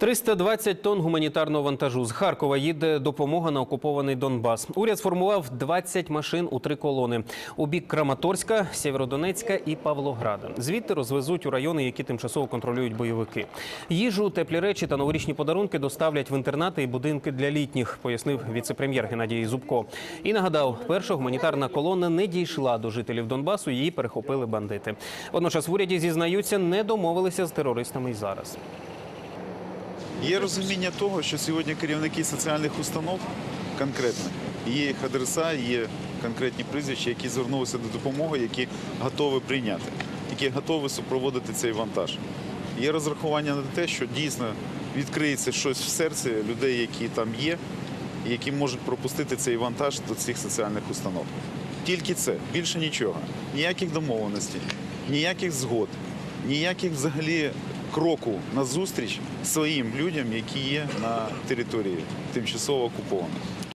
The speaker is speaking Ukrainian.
320 тонн гуманітарного вантажу з Харкова їде допомога на окупований Донбас. Уряд сформував 20 машин у три колони у бік Краматорська, Сєвєродонецька і Павлограда. Звідти розвезуть у райони, які тимчасово контролюють бойовики. Їжу, теплі речі та новорічні подарунки доставлять в інтернати і будинки для літніх, пояснив віце-прем'єр Геннадій Зубко. І нагадав, перша гуманітарна колона не дійшла до жителів Донбасу. Її перехопили бандити. Водночас в уряді зізнаються, не домовилися з терористами й зараз. Є розуміння того, що сьогодні керівники соціальних установ конкретно є їх адреса, є конкретні прізвища, які звернулися до допомоги, які готові прийняти, які готові супроводити цей вантаж. Є розрахування на те, що дійсно відкриється щось в серці людей, які там є, які можуть пропустити цей вантаж до цих соціальних установ. Тільки це, більше нічого. Ніяких домовленостей, ніяких згод, ніяких взагалі кроку на зустріч своїм людям, які є на території тимчасово окупованих.